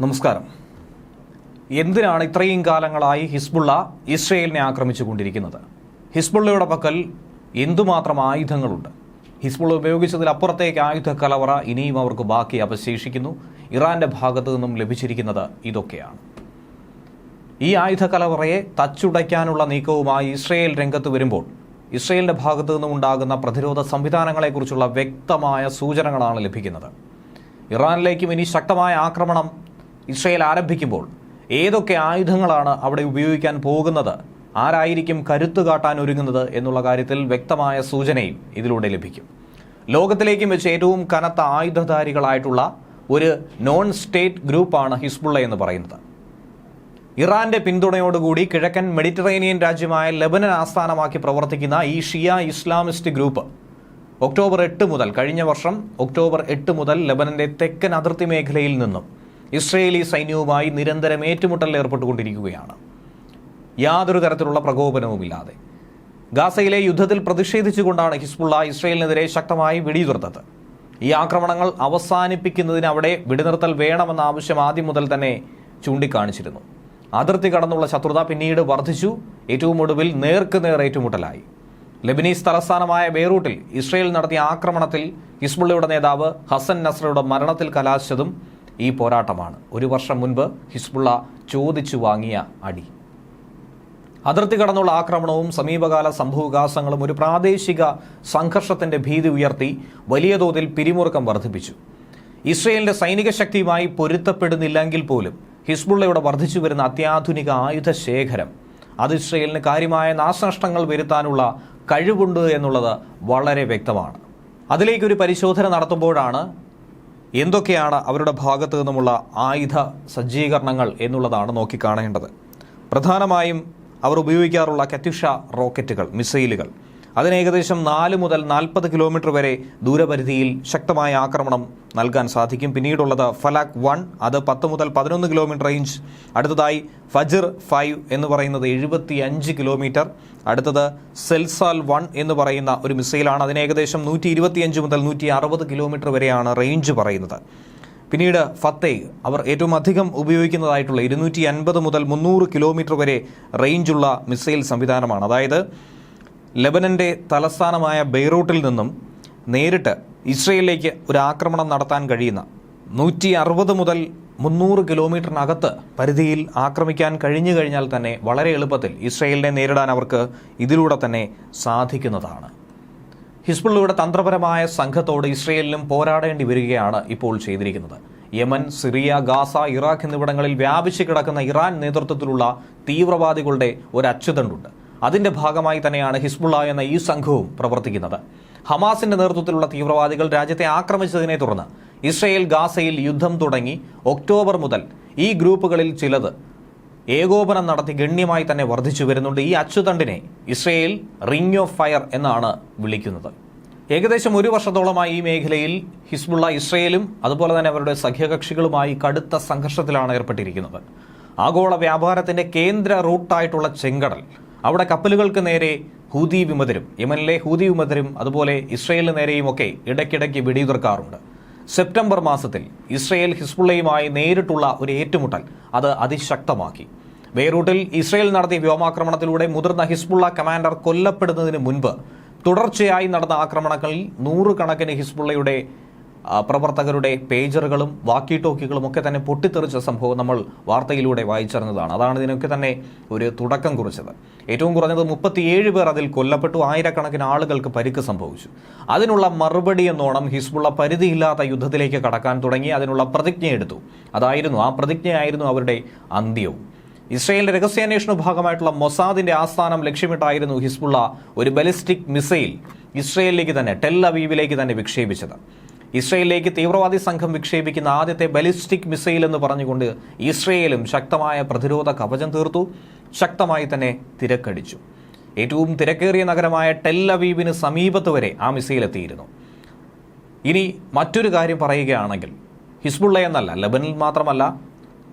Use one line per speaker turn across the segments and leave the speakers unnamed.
നമസ്കാരം. എന്തിനാണ് ഇത്രയും കാലങ്ങളായി ഹിസ്ബുള്ള ഇസ്രയേലിനെ ആക്രമിച്ചുകൊണ്ടിരിക്കുന്നത്? ഹിസ്ബുള്ളയുടെ പക്കൽ എന്തുമാത്രം ആയുധങ്ങളുണ്ട്? ഹിസ്ബുള്ള ഉപയോഗിച്ചതിലപ്പുറത്തേക്ക് ആയുധ കലവറ ഇനിയും അവർക്ക് ബാക്കി അവശേഷിക്കുന്നു. ഇറാന്റെ ഭാഗത്തു നിന്നും ലഭിച്ചിരിക്കുന്നത് ഇതൊക്കെയാണ്. ഈ ആയുധ കലവറയെ തച്ചുടയ്ക്കാനുള്ള നീക്കവുമായി ഇസ്രയേൽ രംഗത്ത് വരുമ്പോൾ ഇസ്രയേലിന്റെ ഭാഗത്തു നിന്നും ഉണ്ടാകുന്ന പ്രതിരോധ സംവിധാനങ്ങളെക്കുറിച്ചുള്ള വ്യക്തമായ സൂചനകളാണ് ലഭിക്കുന്നത്. ഇറാനിലേക്കും ഇനി ശക്തമായ ആക്രമണം ഇസ്രയേൽ ആരംഭിക്കുമ്പോൾ ഏതൊക്കെ ആയുധങ്ങളാണ് അവിടെ ഉപയോഗിക്കാൻ പോകുന്നത്? ആരായിരിക്കും കരുത്തു കാട്ടാൻ ഒരുങ്ങുന്നത് എന്നുള്ള കാര്യത്തിൽ വ്യക്തമായ സൂചനയും ഇതിലൂടെ ലഭിക്കും. ലോകത്തിലേക്കും വെച്ച് ഏറ്റവും കനത്ത ആയുധധാരികളായിട്ടുള്ള ഒരു നോൺ സ്റ്റേറ്റ് ഗ്രൂപ്പാണ് ഹിസ്ബുള്ള എന്ന് പറയുന്നത്. ഇറാന്റെ പിന്തുണയോടുകൂടി കിഴക്കൻ മെഡിറ്ററേനിയൻ രാജ്യമായ ലെബനൻ ആസ്ഥാനമാക്കി പ്രവർത്തിക്കുന്ന ഈ ഷിയ ഇസ്ലാമിസ്റ്റ് ഗ്രൂപ്പ് ഒക്ടോബർ എട്ട് മുതൽ കഴിഞ്ഞ വർഷം ഒക്ടോബർ എട്ട് മുതൽ ലെബനന്റെ തെക്കൻ അതിർത്തി മേഖലയിൽ നിന്നും ഇസ്രയേലി സൈന്യവുമായി നിരന്തരം ഏറ്റുമുട്ടലിൽ ഏർപ്പെട്ടുകൊണ്ടിരിക്കുകയാണ്. യാതൊരു തരത്തിലുള്ള പ്രകോപനവുമില്ലാതെ. ഗാസയിലെ യുദ്ധത്തിൽ പ്രതിഷേധിച്ചുകൊണ്ടാണ് ഹിസ്ബുള്ള ഇസ്രയേലിനെതിരെ ശക്തമായി വെടിയുതിർത്തത്. ഈ ആക്രമണങ്ങൾ അവസാനിപ്പിക്കുന്നതിന് അവിടെ വെടിനിർത്തൽ വേണമെന്ന ആവശ്യം ആദ്യം മുതൽ തന്നെ ചൂണ്ടിക്കാണിച്ചിരുന്നു. അതിർത്തി കടന്നുള്ള ശത്രുത പിന്നീട് വർദ്ധിച്ചു ഏറ്റവും ഒടുവിൽ നേർക്ക് നേർ ഏറ്റുമുട്ടലായി. ലെബനീസ് തലസ്ഥാനമായ ബെയ്റൂട്ടിൽ ഇസ്രയേൽ നടത്തിയ ആക്രമണത്തിൽ ഹിസ്ബുള്ളയുടെ നേതാവ് ഹസൻ നസ്രയുടെ മരണത്തിൽ കലാശിച്ചതും ഈ പോരാട്ടമാണ്. ഒരു വർഷം മുൻപ് ഹിസ്ബുള്ള ചോദിച്ചു വാങ്ങിയ അടി. അതിർത്തി കടന്നുള്ള ആക്രമണവും സമീപകാല സംഭവവികാസങ്ങളും ഒരു പ്രാദേശിക സംഘർഷത്തിന്റെ ഭീതി ഉയർത്തി വലിയ തോതിൽ പിരിമുറുക്കം വർദ്ധിപ്പിച്ചു. ഇസ്രയേലിന്റെ സൈനിക ശക്തിയുമായി പൊരുത്തപ്പെടുന്നില്ലെങ്കിൽ പോലും ഹിസ്ബുള്ളയുടെ വർദ്ധിച്ചു വരുന്ന അത്യാധുനിക ആയുധ ശേഖരം അത് ഇസ്രയേലിന് കാര്യമായ നാശനഷ്ടങ്ങൾ വരുത്താനുള്ള കഴിവുണ്ട് എന്നുള്ളത് വളരെ വ്യക്തമാണ്. അതിലേക്കൊരു പരിശോധന നടത്തുമ്പോഴാണ് എന്തൊക്കെയാണ് അവരുടെ ഭാഗത്തു നിന്നുമുള്ള ആയുധ സജ്ജീകരണങ്ങൾ എന്നുള്ളതാണ് നോക്കിക്കാണേണ്ടത് പ്രധാനമായും അവർ ഉപയോഗിക്കാറുള്ള കത്യുഷ റോക്കറ്റുകൾ മിസൈലുകൾ. അതിന് ഏകദേശം നാല് മുതൽ നാൽപ്പത് കിലോമീറ്റർ വരെ ദൂരപരിധിയിൽ ശക്തമായ ആക്രമണം നൽകാൻ സാധിക്കും. പിന്നീടുള്ളത് ഫലാക് വൺ അത് പത്ത് മുതൽ പതിനൊന്ന് കിലോമീറ്റർ റേഞ്ച് അടുത്തതായി ഫജിർ ഫൈവ് എന്ന് പറയുന്നത് എഴുപത്തി അഞ്ച് കിലോമീറ്റർ. അടുത്തത് സെൽസാൽ വൺ എന്ന് പറയുന്ന ഒരു മിസൈലാണ്. അതിന് ഏകദേശം നൂറ്റി ഇരുപത്തിയഞ്ച് മുതൽ നൂറ്റി അറുപത് കിലോമീറ്റർ വരെയാണ് റേഞ്ച് പറയുന്നത്. പിന്നീട് ഫത്തേ അവർ ഏറ്റവും അധികം ഉപയോഗിക്കുന്നതായിട്ടുള്ള ഇരുന്നൂറ്റി അൻപത് മുതൽ മുന്നൂറ് കിലോമീറ്റർ വരെ റേഞ്ചുള്ള മിസൈൽ സംവിധാനമാണ്. അതായത് ലെബനന്റെ തലസ്ഥാനമായ ബെയ്റൂട്ടിൽ നിന്നും നേരിട്ട് ഇസ്രയേലിലേക്ക് ഒരു ആക്രമണം നടത്താൻ കഴിയുന്ന നൂറ്റി അറുപത് മുതൽ മുന്നൂറ് കിലോമീറ്ററിനകത്ത് പരിധിയിൽ ആക്രമിക്കാൻ കഴിഞ്ഞു കഴിഞ്ഞാൽ തന്നെ വളരെ എളുപ്പത്തിൽ ഇസ്രയേലിനെ നേരിടാൻ അവർക്ക് ഇതിലൂടെ തന്നെ സാധിക്കുന്നതാണ്. ഹിസ്ബുള്ളയുടെ തന്ത്രപരമായ സംഘത്തോട് ഇസ്രയേലിനും പോരാടേണ്ടി വരികയാണ് ഇപ്പോൾ ചെയ്തിരിക്കുന്നത്. യമൻ സിറിയ ഗാസ ഇറാഖ് എന്നിവിടങ്ങളിൽ വ്യാപിച്ചു കിടക്കുന്ന ഇറാൻ നേതൃത്വത്തിലുള്ള തീവ്രവാദികളുടെ ഒരു അച്ചുതണ്ടുണ്ട്. അതിന്റെ ഭാഗമായി തന്നെയാണ് ഹിസ്ബുള്ള എന്ന ഈ സംഘവും പ്രവർത്തിക്കുന്നത്. ഹമാസിന്റെ നേതൃത്വത്തിലുള്ള തീവ്രവാദികൾ രാജ്യത്തെ ആക്രമിച്ചതിനെ തുടർന്ന് ഇസ്രയേൽ ഗാസയിൽ യുദ്ധം തുടങ്ങി ഒക്ടോബർ മുതൽ ഈ ഗ്രൂപ്പുകളിൽ ചിലത് ഏകോപനം നടത്തി ഗണ്യമായി തന്നെ വർദ്ധിച്ചു വരുന്നുണ്ട്. ഈ അച്ചുതണ്ടിനെ ഇസ്രയേൽ റിംഗ് ഓഫ് ഫയർ എന്നാണ് വിളിക്കുന്നത്. ഏകദേശം ഒരു വർഷത്തോളമായി ഈ മേഖലയിൽ ഹിസ്ബുള്ള ഇസ്രയേലും അതുപോലെ തന്നെ അവരുടെ സഖ്യകക്ഷികളുമായി കടുത്ത സംഘർഷത്തിലാണ് ഏർപ്പെട്ടിരിക്കുന്നത്. ആഗോള വ്യാപാരത്തിന്റെ കേന്ദ്ര റൂട്ടായിട്ടുള്ള ചെങ്കടൽ അവിടെ കപ്പലുകൾക്ക് നേരെ ഹൂതി വിമതരും യമനിലെ ഹൂതി വിമതരും അതുപോലെ ഇസ്രയേലിന് നേരെയും ഒക്കെ ഇടയ്ക്കിടയ്ക്ക് വെടിയുതിർക്കാറുണ്ട്. സെപ്റ്റംബർ മാസത്തിൽ ഇസ്രയേൽ ഹിസ്ബുള്ളയുമായി നേരിട്ടുള്ള ഒരു ഏറ്റുമുട്ടൽ അത് അതിശക്തമാക്കി. ബെയ്റൂട്ടിൽ ഇസ്രയേൽ നടത്തിയ വ്യോമാക്രമണത്തിലൂടെ മുതിർന്ന ഹിസ്ബുള്ള കമാൻഡർ കൊല്ലപ്പെടുന്നതിന് മുൻപ് തുടർച്ചയായി നടന്ന ആക്രമണങ്ങളിൽ നൂറുകണക്കിന് ഹിസ്ബുള്ളയുടെ പ്രവർത്തകരുടെ പേജറുകളും വാക്കി ടോക്കികളും ഒക്കെ തന്നെ പൊട്ടിത്തെറിച്ച സംഭവം നമ്മൾ വാർത്തയിലൂടെ വായിച്ചറിഞ്ഞതാണ്. അതാണ് ഇതിനൊക്കെ തന്നെ ഒരു തുടക്കം കുറിച്ചത്. ഏറ്റവും കുറഞ്ഞത് മുപ്പത്തിയേഴ് പേർ അതിൽ കൊല്ലപ്പെട്ടു. ആയിരക്കണക്കിന് ആളുകൾക്ക് പരിക്ക് സംഭവിച്ചു. അതിനുള്ള മറുപടി എന്നോണം ഹിസ്ബുള്ള പരിധിയില്ലാത്ത യുദ്ധത്തിലേക്ക് കടക്കാൻ തുടങ്ങി. അതിനുള്ള പ്രതിജ്ഞയെടുത്തു അതായിരുന്നു ആ പ്രതിജ്ഞയായിരുന്നു അവരുടെ അന്ത്യവും. ഇസ്രയേലിന്റെ രഹസ്യാന്വേഷണ ഭാഗമായിട്ടുള്ള മൊസാദിന്റെ ആസ്ഥാനം ലക്ഷ്യമിട്ടായിരുന്നു ഹിസ്ബുള്ള ഒരു ബലിസ്റ്റിക് മിസൈൽ ഇസ്രയേലിലേക്ക് തന്നെ ടെൽ തന്നെ വിക്ഷേപിച്ചത്. ഇസ്രയേലിലേക്ക് തീവ്രവാദി സംഘം വിക്ഷേപിക്കുന്ന ആദ്യത്തെ ബലിസ്റ്റിക് മിസൈൽ എന്ന് പറഞ്ഞുകൊണ്ട് ഇസ്രയേലും ശക്തമായ പ്രതിരോധ കവചം തീർത്തു. ശക്തമായി തന്നെ തിരക്കടിച്ചു. ഏറ്റവും തിരക്കേറിയ നഗരമായ ടെൽ അവീവിന് സമീപത്ത് വരെ ആ മിസൈൽ എത്തിയിരുന്നു. ഇനി മറ്റൊരു കാര്യം പറയുകയാണെങ്കിൽ ഹിസ്ബുള്ള എന്നല്ല ലബനിൽ മാത്രമല്ല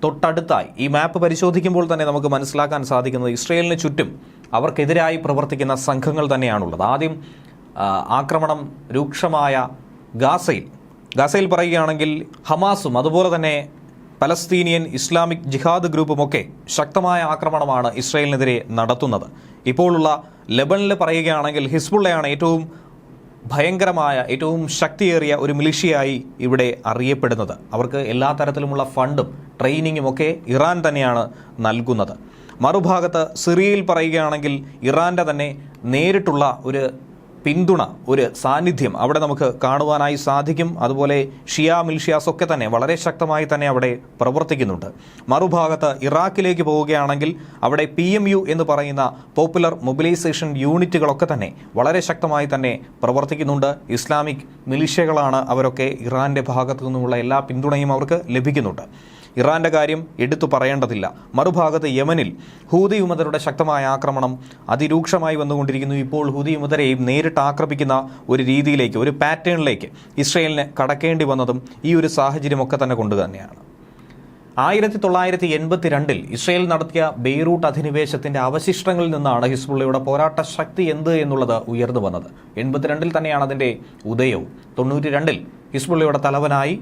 തൊട്ടടുത്തായി ഈ മാപ്പ് പരിശോധിക്കുമ്പോൾ തന്നെ നമുക്ക് മനസ്സിലാക്കാൻ സാധിക്കുന്നത് ഇസ്രയേലിന് ചുറ്റും അവർക്കെതിരായി പ്രവർത്തിക്കുന്ന സംഘങ്ങൾ തന്നെയാണുള്ളത്. ആദ്യം ആക്രമണം രൂക്ഷമായ ഗാസയിൽ. ഗാസയിൽ പറയുകയാണെങ്കിൽ ഹമാസും അതുപോലെ തന്നെ പലസ്തീനിയൻ ഇസ്ലാമിക് ജിഹാദ് ഗ്രൂപ്പുമൊക്കെ ശക്തമായ ആക്രമണമാണ് ഇസ്രയേലിനെതിരെ നടത്തുന്നത്. ഇപ്പോഴുള്ള ലെബനിൽ പറയുകയാണെങ്കിൽ ഹിസ്ബുള്ളയാണ് ഏറ്റവും ഭയങ്കരമായ ഏറ്റവും ശക്തിയേറിയ ഒരു മിലിഷ്യയായി ഇവിടെ അറിയപ്പെടുന്നത്. അവർക്ക് എല്ലാ തരത്തിലുമുള്ള ഫണ്ടും ട്രെയിനിങ്ങും ഒക്കെ ഇറാൻ തന്നെയാണ് നൽകുന്നത്. മറുഭാഗത്ത് സിറിയയിൽ പറയുകയാണെങ്കിൽ ഇറാന്റെ തന്നെ നേരിട്ടുള്ള ഒരു പിന്തുണ ഒരു സാന്നിധ്യം അവിടെ നമുക്ക് കാണുവാനായി സാധിക്കും. അതുപോലെ ഷിയ മിൽഷിയാസ് ഒക്കെ തന്നെ വളരെ ശക്തമായി തന്നെ അവിടെ പ്രവർത്തിക്കുന്നുണ്ട്. മറുഭാഗത്ത് ഇറാഖിലേക്ക് പോവുകയാണെങ്കിൽ അവിടെ പി എം യു എന്ന് പറയുന്ന പോപ്പുലർ മൊബിലൈസേഷൻ യൂണിറ്റുകളൊക്കെ തന്നെ വളരെ ശക്തമായി തന്നെ പ്രവർത്തിക്കുന്നുണ്ട്. ഇസ്ലാമിക് മിലിഷ്യകളാണ് അവരൊക്കെ ഇറാന്റെ ഭാഗത്തു നിന്നുമുള്ള എല്ലാ പിന്തുണയും അവർക്ക് ലഭിക്കുന്നുണ്ട്. ഇറാന്റെ കാര്യം എടുത്തു പറയേണ്ടതില്ല. മറുഭാഗത്ത് യമനിൽ ഹൂതി വിമതരുടെ ശക്തമായ ആക്രമണം അതിരൂക്ഷമായി വന്നുകൊണ്ടിരിക്കുന്നു. ഇപ്പോൾ ഹൂതി വിമതരെയും നേരിട്ട് ആക്രമിക്കുന്ന ഒരു രീതിയിലേക്ക് ഒരു പാറ്റേണിലേക്ക് ഇസ്രയേലിന് കടക്കേണ്ടി വന്നതും ഈ ഒരു സാഹചര്യമൊക്കെ തന്നെ കൊണ്ട് തന്നെയാണ്. ആയിരത്തി തൊള്ളായിരത്തി എൺപത്തിരണ്ടിൽ ഇസ്രയേൽ നടത്തിയ ബെയ്റൂട്ട് അധിനിവേശത്തിന്റെ അവശിഷ്ടങ്ങളിൽ നിന്നാണ് ഹിസ്ബുള്ളയുടെ പോരാട്ട ശക്തി എന്ത് എന്നുള്ളത് ഉയർന്നു വന്നത്. എൺപത്തിരണ്ടിൽ തന്നെയാണ് അതിന്റെ ഉദയവും. തൊണ്ണൂറ്റി രണ്ടിൽ ഹിസ്ബുള്ളയുടെ തലവനായി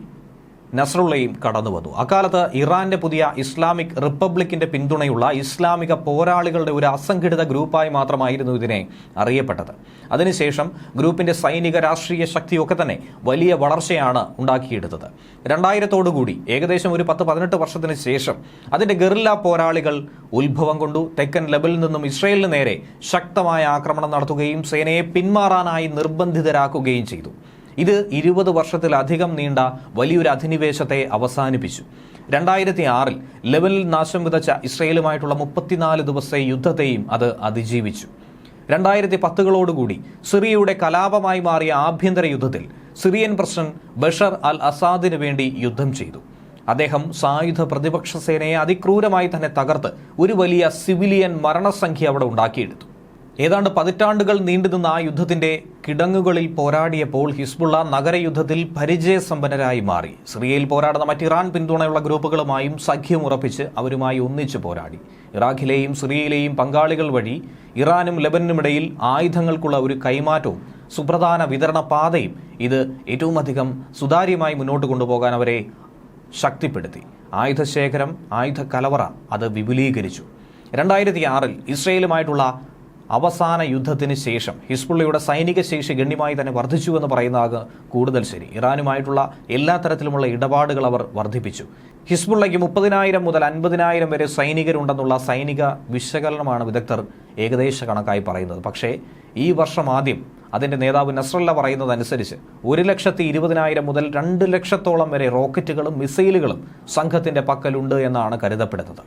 നസ്രുള്ളയും കടന്നു വന്നു. അക്കാലത്ത് ഇറാന്റെ പുതിയ ഇസ്ലാമിക് റിപ്പബ്ലിക്കിന്റെ പിന്തുണയുള്ള ഇസ്ലാമിക പോരാളികളുടെ ഒരു അസംഘടിത ഗ്രൂപ്പായി മാത്രമായിരുന്നു ഇതിനെ അറിയപ്പെട്ടത്. അതിനുശേഷം ഗ്രൂപ്പിന്റെ സൈനിക രാഷ്ട്രീയ ശക്തിയൊക്കെ തന്നെ വലിയ വളർച്ചയാണ് ഉണ്ടാക്കിയെടുത്തത്. രണ്ടായിരത്തോടുകൂടി ഏകദേശം ഒരു പത്ത് പതിനെട്ട് വർഷത്തിന് ശേഷം അതിന്റെ ഗറില്ല പോരാളികൾ ഉത്ഭവം കൊണ്ടു തെക്കൻ ലെബലിൽ നിന്നും ഇസ്രയേലിന് നേരെ ശക്തമായ ആക്രമണം നടത്തുകയും സേനയെ പിന്മാറാനായി നിർബന്ധിതരാക്കുകയും ചെയ്തു. ഇത് ഇരുപത് വർഷത്തിലധികം നീണ്ട വലിയൊരു അധിനിവേശത്തെ അവസാനിപ്പിച്ചു. രണ്ടായിരത്തി ആറിൽ ലെവലിൽ നാശം വിതച്ച ഇസ്രയേലുമായിട്ടുള്ള മുപ്പത്തിനാല് ദിവസത്തെ യുദ്ധത്തെയും അത് അതിജീവിച്ചു. രണ്ടായിരത്തി പത്തുകളോടുകൂടി സിറിയയുടെ കലാപമായി മാറിയ ആഭ്യന്തര യുദ്ധത്തിൽ സിറിയൻ പ്രസിഡന്റ് ബഷർ അൽ അസാദിനു വേണ്ടി യുദ്ധം ചെയ്തു. അദ്ദേഹം സായുധ പ്രതിപക്ഷ സേനയെ അതിക്രൂരമായി തന്നെ തകർത്ത് ഒരു വലിയ സിവിലിയൻ മരണസംഖ്യ അവിടെ ഉണ്ടാക്കിയെടുത്തു. ഏതാണ്ട് പതിറ്റാണ്ടുകൾ നീണ്ടുനിന്ന ആ യുദ്ധത്തിന്റെ കിടങ്ങുകളിൽ പോരാടിയപ്പോൾ ഹിസ്ബുള്ള നഗരയുദ്ധത്തിൽ പരിചയസമ്പന്നരായി മാറി. സിറിയയിൽ പോരാടുന്ന മറ്റ് ഇറാൻ പിന്തുണയുള്ള ഗ്രൂപ്പുകളുമായും സഖ്യം ഉറപ്പിച്ച് അവരുമായി ഒന്നിച്ചു പോരാടി. ഇറാഖിലെയും സിറിയയിലെയും പങ്കാളികൾ വഴി ഇറാനും ലബനുമിടയിൽ ആയുധങ്ങൾക്കുള്ള ഒരു കൈമാറ്റവും സുപ്രധാന വിതരണ പാതയും ഇത് ഏറ്റവും അധികം സുതാര്യമായി മുന്നോട്ട് കൊണ്ടുപോകാൻ അവരെ ശക്തിപ്പെടുത്തി. ആയുധശേഖരം ആയുധ കലവറ അത് വിപുലീകരിച്ചു. രണ്ടായിരത്തി ആറിൽ ഇസ്രയേലുമായിട്ടുള്ള അവസാന യുദ്ധത്തിന് ശേഷം ഹിസ്ബുള്ളയുടെ സൈനിക ശേഷി ഗണ്യമായി തന്നെ വർദ്ധിച്ചു എന്ന് പറയുന്നതാണ് കൂടുതൽ ശരി. ഇറാനുമായിട്ടുള്ള എല്ലാ തരത്തിലുമുള്ള ഇടപാടുകൾ അവർ വർദ്ധിപ്പിച്ചു. ഹിസ്ബുള്ളയ്ക്ക് മുപ്പതിനായിരം മുതൽ അൻപതിനായിരം വരെ സൈനികരുണ്ടെന്നുള്ള സൈനിക വിശകലനമാണ് വിദഗ്ധർ ഏകദേശ കണക്കായി പറയുന്നത്. പക്ഷേ ഈ വർഷം ആദ്യം അതിന്റെ നേതാവ് നസ്രല്ല പറയുന്നതനുസരിച്ച് ഒരു ലക്ഷത്തി ഇരുപതിനായിരം മുതൽ രണ്ട് ലക്ഷത്തോളം വരെ റോക്കറ്റുകളും മിസൈലുകളും സംഘത്തിന്റെ പക്കലുണ്ട് എന്നാണ് കരുതപ്പെടുന്നത്.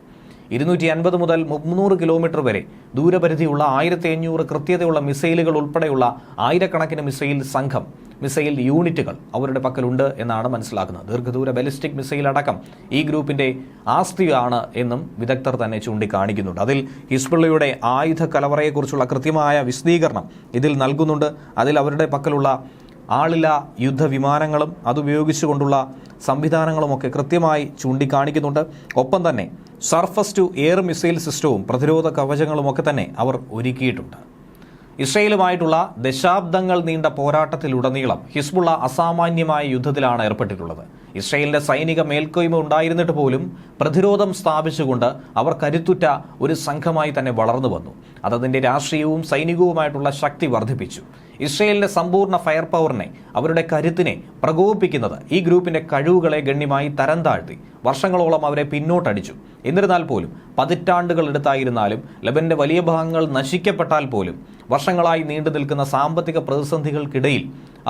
ഇരുന്നൂറ്റി അൻപത് മുതൽ മുന്നൂറ് കിലോമീറ്റർ വരെ. ദൂരപരിധിയുള്ള ആയിരത്തി അഞ്ഞൂറ് കൃത്യതയുള്ള മിസൈലുകൾ ഉൾപ്പെടെയുള്ള ആയിരക്കണക്കിന് മിസൈൽ സംഘം മിസൈൽ യൂണിറ്റുകൾ അവരുടെ പക്കലുണ്ട് എന്നാണ് മനസ്സിലാക്കുന്നത്. ദീർഘദൂര ബലിസ്റ്റിക് മിസൈൽ അടക്കം ഈ ഗ്രൂപ്പിന്റെ ആസ്തിയാണ് എന്നും വിദഗ്ധർ തന്നെ ചൂണ്ടിക്കാണിക്കുന്നുണ്ട്. അതിൽ ഹിസ്ബുള്ളയുടെ ആയുധ കലവറയെക്കുറിച്ചുള്ള കൃത്യമായ വിശദീകരണം ഇതിൽ നൽകുന്നുണ്ട്. അതിൽ അവരുടെ പക്കലുള്ള ആളില്ല യുദ്ധവിമാനങ്ങളും അതുപയോഗിച്ചുകൊണ്ടുള്ള സംവിധാനങ്ങളുമൊക്കെ കൃത്യമായി ചൂണ്ടിക്കാണിക്കുന്നുണ്ട്. ഒപ്പം തന്നെ സർഫസ് ടു എയർ മിസൈൽ സിസ്റ്റവും പ്രതിരോധ കവചങ്ങളുമൊക്കെ തന്നെ അവർ ഒരുക്കിയിട്ടുണ്ട്. ഇസ്രയേലുമായിട്ടുള്ള ദശാബ്ദങ്ങൾ നീണ്ട പോരാട്ടത്തിലുടനീളം ഹിസ്ബുള്ള അസാമാന്യമായ യുദ്ധത്തിലാണ് ഏർപ്പെട്ടിട്ടുള്ളത്. ഇസ്രയേലിന്റെ സൈനിക മേൽക്കോയ്മ ഉണ്ടായിരുന്നിട്ട് പോലും പ്രതിരോധം സ്ഥാപിച്ചുകൊണ്ട് അവർ കരുത്തുറ്റ ഒരു സംഘമായി തന്നെ വളർന്നു വന്നു. അതതിന്റെ രാഷ്ട്രീയവും സൈനികവുമായിട്ടുള്ള ശക്തി വർദ്ധിപ്പിച്ചു. ഇസ്രയേലിന്റെ സമ്പൂർണ ഫയർ പവറിനെ അവരുടെ കരുത്തിനെ പ്രകോപിപ്പിക്കുന്നത് ഈ ഗ്രൂപ്പിന്റെ കഴിവുകളെ ഗണ്യമായി തരം താഴ്ത്തി വർഷങ്ങളോളം അവരെ പിന്നോട്ടടിച്ചു. എന്നിരുന്നാൽ പോലും പതിറ്റാണ്ടുകൾ എടുത്തായിരുന്നാലും ലബന്റെ വലിയ ഭാഗങ്ങൾ നശിക്കപ്പെട്ടാൽ പോലും വർഷങ്ങളായി നീണ്ടു നിൽക്കുന്ന സാമ്പത്തിക പ്രതിസന്ധികൾക്കിടയിൽ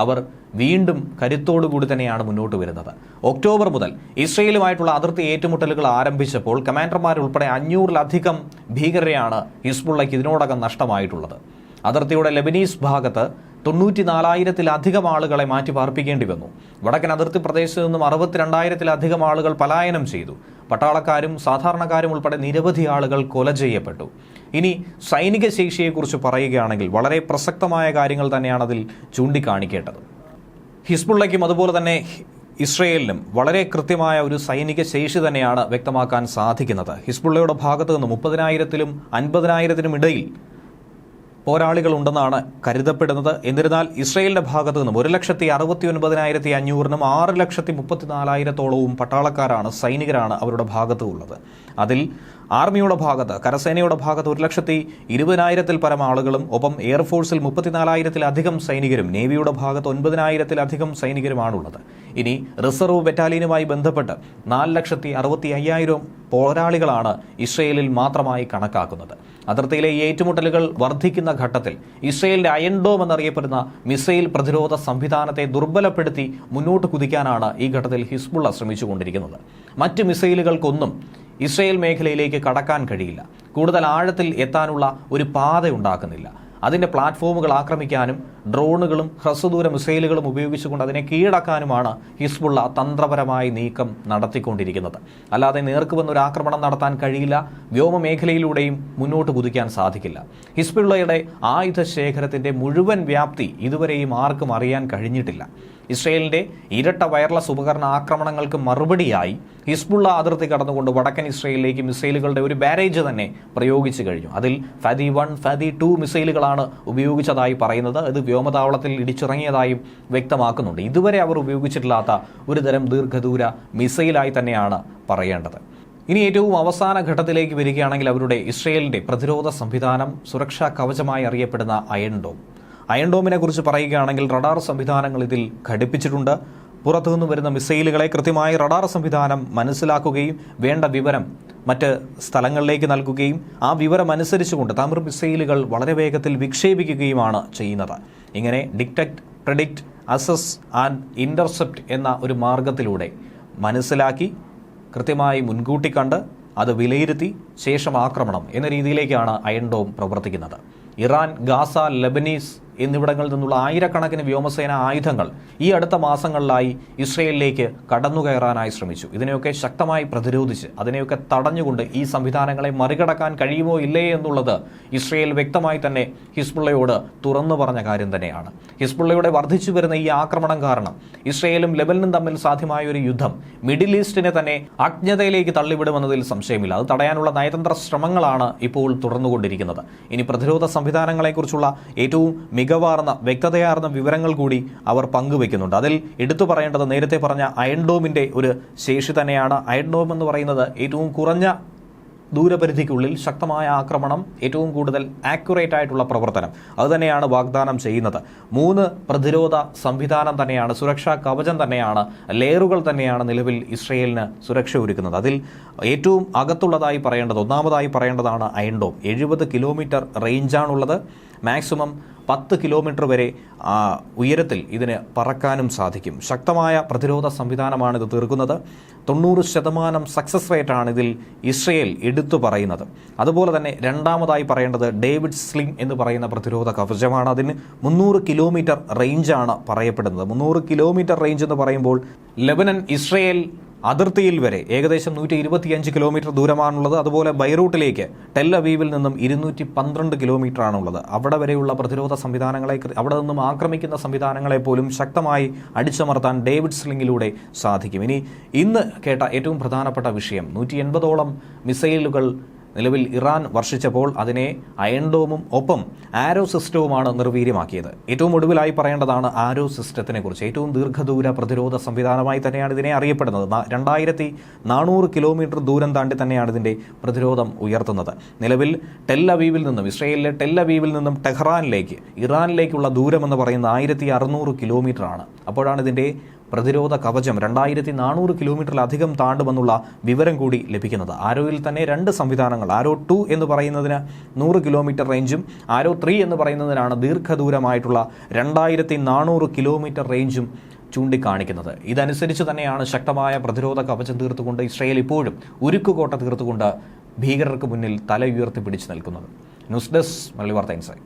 അവർ വീണ്ടും കരുത്തോടുകൂടി തന്നെയാണ് മുന്നോട്ട് വരുന്നത്. ഒക്ടോബർ മുതൽ ഇസ്രയേലുമായിട്ടുള്ള അതിർത്തി ഏറ്റുമുട്ടലുകൾ ആരംഭിച്ചപ്പോൾ കമാൻഡർമാരുൾപ്പെടെ അഞ്ഞൂറിലധികം ഭീകരരെയാണ് ഹിസ്ബുള്ളയ്ക്ക് ഇതിനോടകം നഷ്ടമായിട്ടുള്ളത്. അതിർത്തിയുടെ ലെബനീസ് ഭാഗത്ത് തൊണ്ണൂറ്റി നാലായിരത്തിലധികം ആളുകളെ മാറ്റി പാർപ്പിക്കേണ്ടി വന്നു. വടക്കൻ അതിർത്തി പ്രദേശത്ത് നിന്നും അറുപത്തിരണ്ടായിരത്തിലധികം ആളുകൾ പലായനം ചെയ്തു. പട്ടാളക്കാരും സാധാരണക്കാരും ഉൾപ്പെടെ നിരവധി ആളുകൾ കൊല ചെയ്യപ്പെട്ടു. ഇനി സൈനിക ശേഷിയെക്കുറിച്ച് പറയുകയാണെങ്കിൽ വളരെ പ്രസക്തമായ കാര്യങ്ങൾ തന്നെയാണ് അതിൽ ചൂണ്ടിക്കാണിക്കേണ്ടത്. ഹിസ്ബുള്ളയ്ക്കും അതുപോലെ തന്നെ ഇസ്രയേലിനും വളരെ കൃത്യമായ ഒരു സൈനിക ശേഷി തന്നെയാണ് വ്യക്തമാക്കാൻ സാധിക്കുന്നത്. ഹിസ്ബുള്ളയുടെ ഭാഗത്തു നിന്ന് മുപ്പതിനായിരത്തിലും അൻപതിനായിരത്തിനും ഇടയിൽ പോരാളികളുണ്ടെന്നാണ് കരുതപ്പെടുന്നത്. എന്നിരുന്നാൽ ഇസ്രയേലിന്റെ ഭാഗത്തു നിന്നും ഒരു ലക്ഷത്തി അറുപത്തി ഒൻപതിനായിരത്തി അഞ്ഞൂറിനും ആറ് ലക്ഷത്തി മുപ്പത്തിനാലായിരത്തോളവും പട്ടാളക്കാരാണ് സൈനികരാണ് അവരുടെ ഭാഗത്ത് ഉള്ളത്. അതിൽ ആർമിയുടെ ഭാഗത്ത് കരസേനയുടെ ഭാഗത്ത് ഒരു ലക്ഷത്തി ഇരുപതിനായിരത്തിൽ പരം ആളുകളും ഒപ്പം എയർഫോഴ്സിൽ മുപ്പത്തിനാലായിരത്തിലധികം സൈനികരും നേവിയുടെ ഭാഗത്ത് ഒൻപതിനായിരത്തിലധികം സൈനികരുമാണുള്ളത്. ഇനി റിസർവ് ബറ്റാലിയനുമായി ബന്ധപ്പെട്ട് നാല് ലക്ഷത്തി അറുപത്തി അയ്യായിരം പോരാളികളാണ് ഇസ്രയേലിൽ മാത്രമായി കണക്കാക്കുന്നത്. അതിർത്തിയിലെ ഏറ്റുമുട്ടലുകൾ വർദ്ധിക്കുന്ന ഘട്ടത്തിൽ ഇസ്രയേലിന്റെ അയൻഡോം എന്നറിയപ്പെടുന്ന മിസൈൽ പ്രതിരോധ സംവിധാനത്തെ ദുർബലപ്പെടുത്തി മുന്നോട്ട് കുതിക്കാനാണ് ഈ ഘട്ടത്തിൽ ഹിസ്ബുള്ള ശ്രമിച്ചുകൊണ്ടിരിക്കുന്നത്. മറ്റ് മിസൈലുകൾക്കൊന്നും ഇസ്രയേൽ മേഖലയിലേക്ക് കടക്കാൻ കഴിയില്ല. കൂടുതൽ ആഴത്തിൽ എത്താനുള്ള ഒരു പാത ഉണ്ടാക്കുന്നില്ല. അതിന്റെ പ്ലാറ്റ്ഫോമുകൾ ആക്രമിക്കാനും ഡ്രോണുകളും ഹ്രസ്വദൂര മിസൈലുകളും ഉപയോഗിച്ചുകൊണ്ട് അതിനെ കീഴടക്കാനുമാണ് ഹിസ്ബുള്ള തന്ത്രപരമായി നീക്കം നടത്തിക്കൊണ്ടിരിക്കുന്നത്. അല്ലാതെ നേർക്കുവന്ന ഒരു ആക്രമണം നടത്താൻ കഴിയില്ല വ്യോമ മേഖലയിലൂടെയും മുന്നോട്ട് കുതിക്കാൻ സാധിക്കില്ല. ഹിസ്ബുള്ളയുടെ ആയുധ ശേഖരത്തിന്റെ മുഴുവൻ വ്യാപ്തി ഇതുവരെയും ആർക്കും അറിയാൻ കഴിഞ്ഞിട്ടില്ല. ഇസ്രയേലിന്റെ ഇരട്ട വയർലെസ് ഉപകരണ ആക്രമണങ്ങൾക്ക് മറുപടിയായി ഹിസ്ബുള്ള അതിർത്തി കടന്നുകൊണ്ട് വടക്കൻ ഇസ്രയേലിലേക്ക് മിസൈലുകളുടെ ഒരു ബാരേജ് തന്നെ പ്രയോഗിച്ചു കഴിഞ്ഞു. അതിൽ ഫതി വൺ ഫതി ടു മിസൈലുകളാണ് ഉപയോഗിച്ചതായി പറയുന്നത്. ഇത് വ്യോമതാവളത്തിൽ ഇടിച്ചിറങ്ങിയതായും വ്യക്തമാക്കുന്നുണ്ട്. ഇതുവരെ അവർ ഉപയോഗിച്ചിട്ടില്ലാത്ത ഒരു തരം ദീർഘദൂര മിസൈലായി തന്നെയാണ് പറയേണ്ടത്. ഇനി ഏറ്റവും അവസാന ഘട്ടത്തിലേക്ക് വരികയാണെങ്കിൽ അവരുടെ ഇസ്രയേലിന്റെ പ്രതിരോധ സംവിധാനം സുരക്ഷാ കവചമായി അറിയപ്പെടുന്ന അയൺഡോം അയൺഡോമിനെ അയൺ ഡോമിനെ കുറിച്ച് പറയുകയാണെങ്കിൽ റഡാർ സംവിധാനങ്ങൾ ഇതിൽ ഘടിപ്പിച്ചിട്ടുണ്ട്. പുറത്തുനിന്ന് വരുന്ന മിസൈലുകളെ കൃത്യമായി റഡാർ സംവിധാനം മനസ്സിലാക്കുകയും വേണ്ട വിവരം മറ്റ് സ്ഥലങ്ങളിലേക്ക് നൽകുകയും ആ വിവരം അനുസരിച്ചുകൊണ്ട് തമിഴ് മിസൈലുകൾ വളരെ വേഗത്തിൽ വിക്ഷേപിക്കുകയുമാണ് ചെയ്യുന്നത്. ഇങ്ങനെ detect predict assess and intercept എന്ന ഒരു മാർഗത്തിലൂടെ മനസ്സിലാക്കി കൃത്യമായി മുൻകൂട്ടി കണ്ട് അത് വിലയിരുത്തി ശേഷം ആക്രമണം എന്ന രീതിയിലേക്കാണ് അയൻഡോം പ്രവർത്തിക്കുന്നത്. ഇറാൻ ഗാസ ലബനീസ് എന്നിവിടങ്ങളിൽ നിന്നുള്ള ആയിരക്കണക്കിന് വ്യോമസേന ആയുധങ്ങൾ ഈ അടുത്ത മാസങ്ങളിലായി ഇസ്രയേലിലേക്ക് കടന്നുകയറാനായി ശ്രമിച്ചു. ഇതിനെയൊക്കെ ശക്തമായി പ്രതിരോധിച്ച് അതിനെയൊക്കെ തടഞ്ഞുകൊണ്ട് ഈ സംവിധാനങ്ങളെ മറികടക്കാൻ കഴിയുമോ ഇല്ലേ എന്നുള്ളത് ഇസ്രയേൽ വ്യക്തമായി തന്നെ ഹിസ്ബുള്ളയോട് തുറന്നു പറഞ്ഞ കാര്യം തന്നെയാണ്. ഹിസ്ബുള്ളയുടെ വർദ്ധിച്ചു വരുന്ന ഈ ആക്രമണം കാരണം ഇസ്രയേലും ലെബനനും തമ്മിൽ സാധ്യമായ ഒരു യുദ്ധം മിഡിൽ ഈസ്റ്റിനെ തന്നെ അജ്ഞതയിലേക്ക് തള്ളിവിടുമെന്നതിൽ സംശയമില്ല. അത് തടയാനുള്ള നയതന്ത്ര ശ്രമങ്ങളാണ് ഇപ്പോൾ തുടർന്നുകൊണ്ടിരിക്കുന്നത്. ഇനി പ്രതിരോധ സംവിധാനങ്ങളെക്കുറിച്ചുള്ള ഏറ്റവും മികവാർന്ന വ്യക്തതയാർന്ന വിവരങ്ങൾ കൂടി അവർ പങ്കുവെക്കുന്നുണ്ട് അതിൽ എടുത്തു പറയേണ്ടത് നേരത്തെ പറഞ്ഞ അയൺഡോമിന്റെ ഒരു ശേഷി തന്നെയാണ്. അയൺഡോം എന്ന് പറയുന്നത് ഏറ്റവും കുറഞ്ഞ ദൂരപരിധിക്കുള്ളിൽ ശക്തമായ ആക്രമണം ഏറ്റവും കൂടുതൽ ആക്യുറേറ്റ് ആയിട്ടുള്ള പ്രവർത്തനം. അതുതന്നെയാണ് വാഗ്ദാനം ചെയ്യുന്നത്. മൂന്ന് പ്രതിരോധ സംവിധാനം തന്നെയാണ് സുരക്ഷാ കവചം തന്നെയാണ് ലെയറുകൾ തന്നെയാണ് നിലവിൽ ഇസ്രയേലിന് സുരക്ഷ ഒരുക്കുന്നത്. അതിൽ ഏറ്റവും അകത്തുള്ളതായി പറയേണ്ടത് ഒന്നാമതായി പറയേണ്ടതാണ് അയൺഡോം എഴുപത് കിലോമീറ്റർ റേഞ്ചാണുള്ളത് മാക്സിമം പത്ത് കിലോമീറ്റർ വരെ ഉയരത്തിൽ ഇതിന് പറക്കാനും സാധിക്കും. ശക്തമായ പ്രതിരോധ സംവിധാനമാണ് ഇത് തീർക്കുന്നത്. തൊണ്ണൂറ് ശതമാനം സക്സസ് റേറ്റാണ് ഇതിൽ ഇസ്രയേൽ എടുത്തു പറയുന്നത്. അതുപോലെ തന്നെ രണ്ടാമതായി പറയേണ്ടത് ഡേവിഡ് സ്ലിംഗ് എന്ന് പറയുന്ന പ്രതിരോധ കവചമാണ്. അതിന് മുന്നൂറ് കിലോമീറ്റർ റേഞ്ചാണ് പറയപ്പെടുന്നത്. മുന്നൂറ് കിലോമീറ്റർ റേഞ്ച് എന്ന് പറയുമ്പോൾ ലെബനൻ ഇസ്രയേൽ അതിർത്തിയിൽ വരെ ഏകദേശം നൂറ്റി ഇരുപത്തിയഞ്ച് കിലോമീറ്റർ ദൂരമാണുള്ളത്. അതുപോലെ ബൈറൂട്ടിലേക്ക് ടെല്ലവീവിൽ നിന്നും ഇരുന്നൂറ്റി പന്ത്രണ്ട് കിലോമീറ്റർ ആണുള്ളത് അവിടെ വരെയുള്ള പ്രതിരോധ സംവിധാനങ്ങളെ അവിടെ നിന്നും ആക്രമിക്കുന്ന സംവിധാനങ്ങളെ പോലും ശക്തമായി അടിച്ചമർത്താൻ ഡേവിഡ് സ്ലിംഗിലൂടെ സാധിക്കും. ഇനി ഇന്ന് കേട്ട ഏറ്റവും പ്രധാനപ്പെട്ട വിഷയം നൂറ്റി എൺപതോളം മിസൈലുകൾ നിലവിൽ ഇറാൻ വർഷിച്ചപ്പോൾ അതിനെ അയൺഡോമും ഒപ്പം ആരോ സിസ്റ്റവുമാണ് നിർവീര്യമാക്കിയത്. ഏറ്റവും ഒടുവിലായി പറയേണ്ടതാണ് ആരോ സിസ്റ്റത്തിനെ കുറിച്ച് ഏറ്റവും ദീർഘദൂര പ്രതിരോധ സംവിധാനമായി തന്നെയാണ് ഇതിനെ അറിയപ്പെടുന്നത്. രണ്ടായിരത്തി നാനൂറ് കിലോമീറ്റർ ദൂരം താണ്ടി തന്നെയാണ് ഇതിന്റെ പ്രതിരോധം ഉയർത്തുന്നത്. നിലവിൽ ടെല്ലവീവിൽ നിന്നും ഇസ്രയേലിലെ ടെല്ലവീവിൽ നിന്നും ടെഹ്റാനിലേക്ക് ഇറാനിലേക്കുള്ള ദൂരം എന്ന് പറയുന്നത് ആയിരത്തി അറുന്നൂറ് കിലോമീറ്റർ ആണ് അപ്പോഴാണ് ഇതിന്റെ പ്രതിരോധ കവചം രണ്ടായിരത്തി നാനൂറ് കിലോമീറ്ററിലധികം താണ്ടുമെന്നുള്ള വിവരം കൂടി ലഭിക്കുന്നത്. ആരോയിൽ തന്നെ രണ്ട് സംവിധാനങ്ങൾ ആരോ ടു എന്ന് പറയുന്നതിന് നൂറ് കിലോമീറ്റർ റേഞ്ചും ആരോ ത്രീ എന്ന് പറയുന്നതിനാണ് ദീർഘദൂരമായിട്ടുള്ള രണ്ടായിരത്തി നാനൂറ് കിലോമീറ്റർ റേഞ്ചും ചൂണ്ടിക്കാണിക്കുന്നത്. ഇതനുസരിച്ച് തന്നെയാണ് ശക്തമായ പ്രതിരോധ കവചം തീർത്തുകൊണ്ട് ഇസ്രയേൽ ഇപ്പോഴും ഉരുക്കുകോട്ട തീർത്തുകൊണ്ട് ഭീകരർക്ക് മുന്നിൽ തല ഉയർത്തി പിടിച്ചു നിൽക്കുന്നത്. ന്യൂസ് ഡെസ്ക് മലയാളി വാർത്ത ഇൻസൈറ്റ്